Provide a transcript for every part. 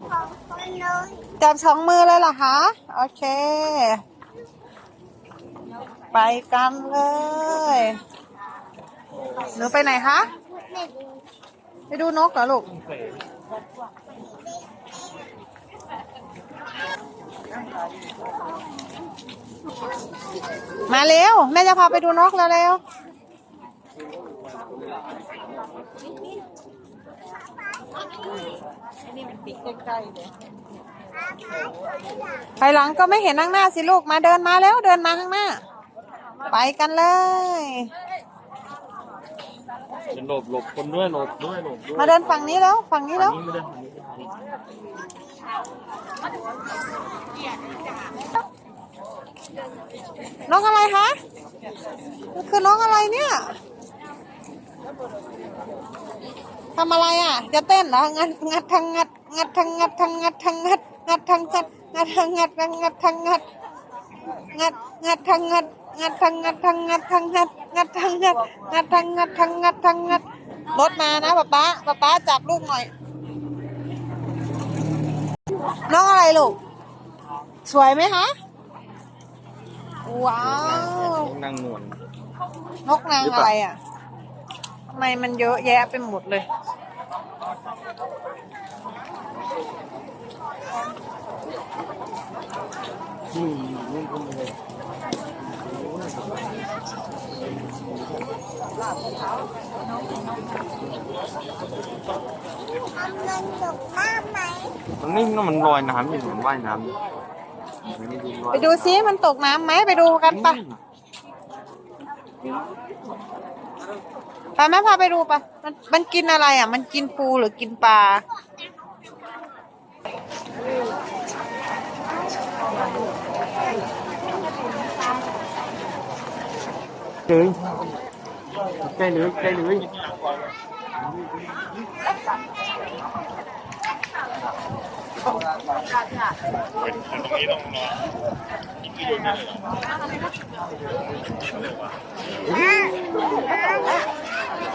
ของคนน้อยจับสองมือเลยเหรอคะ โอเค ไปกันเลย หนูไปไหนคะไม่ดูไปดูนกเหรอลูก มาเร็ว แม่จะพาไปดูนกแล้วเร็ว ไปหลังก็ไม่เห็นข้างหน้าสิลูกมาเดินมาแล้วเดินมาข้างหน้า ไปกันเลยหลบหลบคนด้วยหลบด้วยหลบด้วยมาเดินฝั่งนี้แล้วฝั่งนี้แล้วนี่ไม่ได้ฝั่งนี้นกอะไรคะมันคือนกอะไรเนี่ย ทำอะไรอะ จะเต้นเหรอ งัด งัดทางงัด งัดทางงัดทางงัดทางงัด งัดทางงัด งัดทางงัดงัดทางงัด งัด งัดทางงัด งัดทางงัดทางงัดทางงัด งัดทางงัด งัดทางงัดทางงัดทางงัด รถมานะป๊าป๊าป๊าป๊าจับลูกหน่อย น้องอะไรลูก สวยไหมคะว้าวนั่งนวลนกนางอะไรอะทำ ไมมันเยอะแยะไปหมดเลย นี่นี่ก็มีเลยทำเงินตกน้ำไหมมันนิ่งนะมันลอยน้ำอยู่เหมือนว่ายน้ำอยู่มันไม่ดีลอยไปดูซิมันตกน้ำไหมไปดูกันปะ ไปแม่พาไปดูปะมันมันกินอะไรอะ มันกินปูหรือกินปลา เลยใกล้เลยใกล้เลย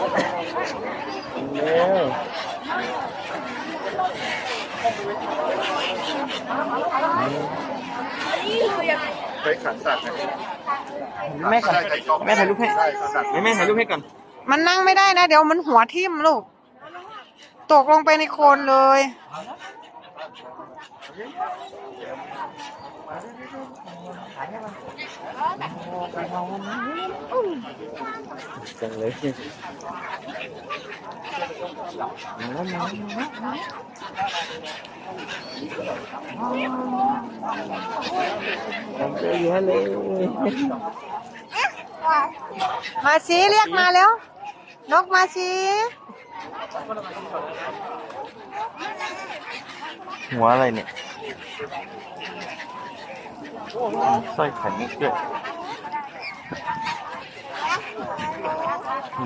เร็วเคยขันสัตว์แม่ขันแม่ถ่ายรูปให้แม่แม่ถ่ายรูปให้ก่อนมันนั่งไม่ได้นะ เดี๋ยวมันหัวทิ่มลูก ตกลงไปในโคลนเลย จังเลยเยอะแยะเลยมาสิเรียกมาแล้ว นกมาสิหัวอะไรเนี่ย สร้อยไข่มุกด้วย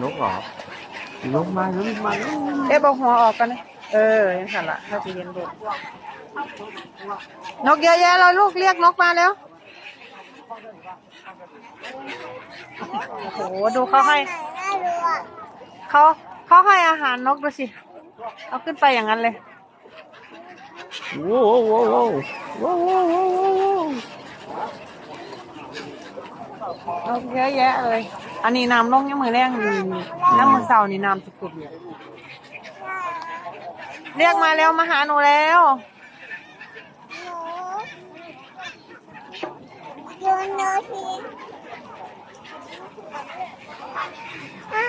นกเหรอนกมาแล้วมาแล้วเอ๊ะบอกหัวออกกันนะเออยังหันละถ้าจะเย็นดูนกเยอะแยะเลยลูกเรียกนกมาแล้ว โอ้โห ดูเขาให้ไหนน่ารู้อะเขาเขาให้อาหารนกดูสิ เอาขึ้นไปอย่างนั้นเลย โว้โว้โว้โว้โว้โว้ โว้โว้นกเยอะแยะเลย อันนี้น้ำลงยังมือแรงนี่น้ำมือเสานี่น้ำสุดๆเลยเรียกมาแล้วมาหาหนูแล้วหนูโยนโนทีอ่า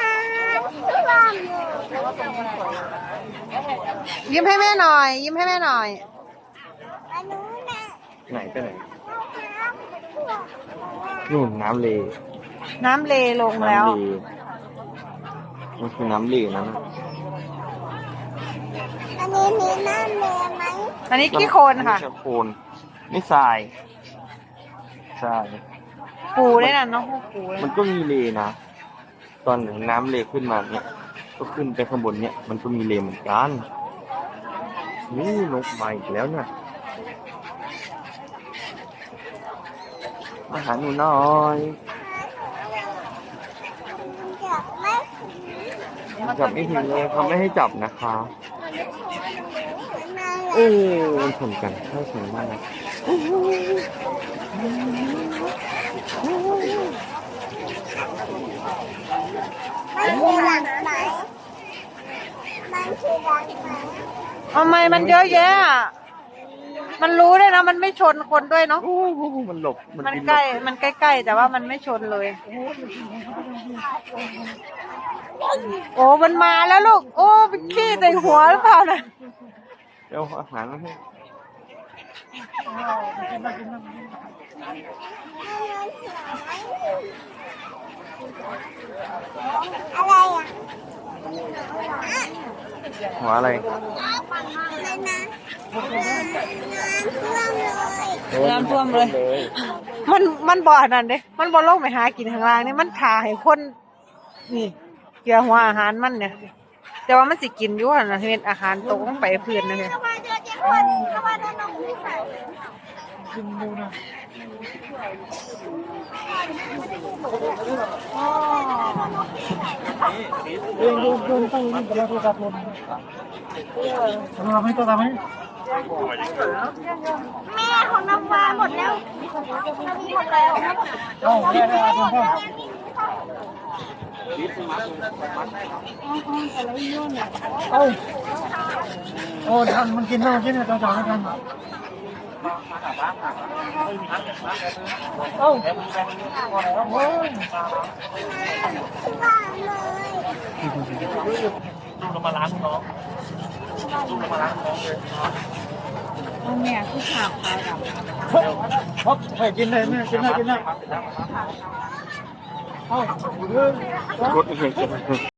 ความหนูยิ้มให้แม่หน่อย ยิ้มให้แม่หน่อยอันนู้นน่ะไหนไปไหน นู่นน้ำเลน้ำเลลงแล้ว น้ำเลมันคือน้ำเลนั่นน่ะอันนี้มีน้ำแดงไหมอันนี้ขี้โคลนค่ะไม่ใช่โคนนี่ทรายทรายปูได้น่ะน้องปูเลยมันก็มีเลนะ ตอนน้ำเลขึ้นมาเนี่ย ก็ขึ้นไปข้างบนเนี่ย มันก็มีเลเหมือนกัน นี่นกมาอีกแล้วเนี่ย มาหาหนูหน่อยจับไหมจับไม่ถึงเลยเขาไม่ให้จับนะคะมาหลโอ้มันชนกันใช่ชนมากมันคือหลังไหนมันคือหลังไหนทำไมมันเยอะแยะอะ มันรู้ด้วยนะ มันไม่ชนคนด้วยเนาะ โอ้โหมันหลบ มันมันบินหใกลล้ บมันใกล้ๆ แต่ว่ามันไม่ชนเลย โอ้ มันมาแล้วลูก โอ้เป็นขี้ใส่หัวหรือเปล่านะเดี๋ยวอาหารมาให้อะไรอะ หัวอะไรอะไรนะน้ำท่วมเลยน้ำท่วมเลย มันมันบ่อนั่นเด้ มันบ่ลงไปหากินข้างล่างนี่มันถ่าให้คนนี่เกี่ยวหัวอาหารมันเนี่ย แต่ว่ามันสิกินอยู่หั่นนะเห็นอาหารตกลงไปพื้นนะเนี่ย เข้ามาเจอเจ๊คนเข้ามาโดนน้องผู้ชายแม่ของน้ำว้าหมดแล้วน้ำมีหมดแล้วโอ้ทันมันกินเน่ากินเนี่ยต่อๆกัน เอ้าลูกเรามาล้างน้องลูกเรามาล้างน้องเลยแม่คือขาบขาวดำพบให้กินเลยแม่กินได้กินได้เอ้าเออกเห็น